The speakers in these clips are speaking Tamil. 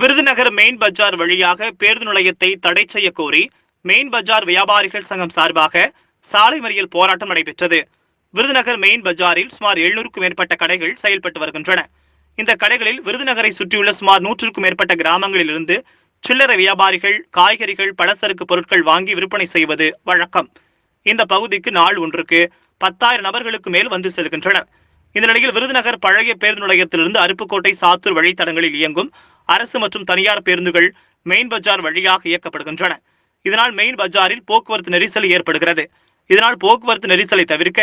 விருதுநகர் மெயின் பஜார் வழியாக பேருந்து நிலையத்தை தடை செய்ய கோரி மெயின் பஜார் வியாபாரிகள் சங்கம் சார்பாக சாலை மறியல் போராட்டம் நடைபெற்றது. விருதுநகர் மெயின் பஜாரில் சுமார் எழுநூறுக்கும் மேற்பட்ட கடைகள் செயல்பட்டு வருகின்றன. இந்த கடைகளில் விருதுநகரை சுற்றியுள்ள சுமார் நூற்றுக்கும் மேற்பட்ட கிராமங்களிலிருந்து சில்லறை வியாபாரிகள் காய்கறிகள் பலசரக்கு பொருட்கள் வாங்கி விற்பனை செய்வது வழக்கம். இந்த பகுதிக்கு நாள் ஒன்றுக்கு பத்தாயிரம் நபர்களுக்கு மேல் வந்து செல்கின்றனர். இந்த நிலையில் விருதுநகர் பழைய பேருந்து நிலையத்திலிருந்து அருப்புக்கோட்டை சாத்தூர் வழித்தடங்களில் இயங்கும் அரசு மற்றும் தனியார் பேருந்துகள் மெயின் பஜார் வழியாக இயக்கப்படுகின்றன. இதனால் மெயின் பஜாரில் போக்குவரத்து நெரிசல் ஏற்படுகிறது. இதனால் போக்குவரத்து நெரிசலை தவிர்க்க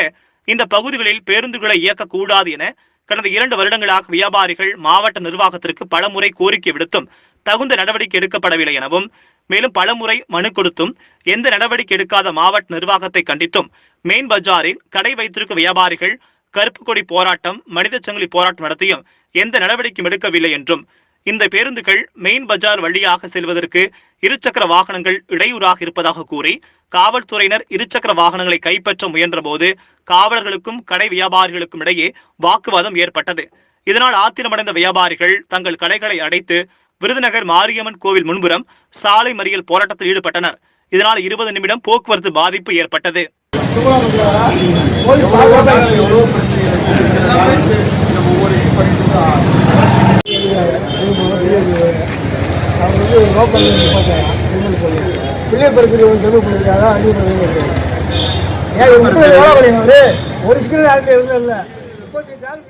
இந்த பகுதிகளில் பேருந்துகளை இயக்கக்கூடாது என கடந்த இரண்டு வருடங்களாக வியாபாரிகள் மாவட்ட நிர்வாகத்திற்கு பலமுறை கோரிக்கை விடுத்தும் தகுந்த நடவடிக்கை எடுக்கப்படவில்லை எனவும் மேலும் பலமுறை மனு கொடுத்தும் எந்த நடவடிக்கை எடுக்காத மாவட்ட நிர்வாகத்தை கண்டித்தும் மெயின் பஜாரில் கடை வைத்திருக்கும் வியாபாரிகள் கருப்பு கொடி போராட்டம் மனித சங்கிலி போராட்டம் நடத்தியும் எந்த நடவடிக்கையும் எடுக்கவில்லை என்றும் இந்த பேருந்துகள் மெயின் பஜார் வழியாக செல்வதற்கு இருசக்கர வாகனங்கள் இடையூறாக இருப்பதாக கூறி காவல்துறையினர் இருசக்கர வாகனங்களை கைப்பற்ற முயன்றபோது காவலர்களுக்கும் கடை வியாபாரிகளுக்கும் இடையே வாக்குவாதம் ஏற்பட்டது. இதனால் ஆத்திரமடைந்த வியாபாரிகள் தங்கள் கடைகளை அடைத்து விருதுநகர் மாரியம்மன் கோவில் முன்புறம் சாலை மறியல் போராட்டத்தில் ஈடுபட்டனர். இதனால் இருபது நிமிடம் போக்குவரத்து பாதிப்பு ஏற்பட்டது. அவங்க வந்து லோக்கல் பார்த்தாங்க பிள்ளை பறிக்கிறது வந்து தெருவு பிள்ளைக்காக ஏன் ஒரு ஸ்கில் ஆளுக்கு எதுவும் இல்லை. முப்பத்தி நாலு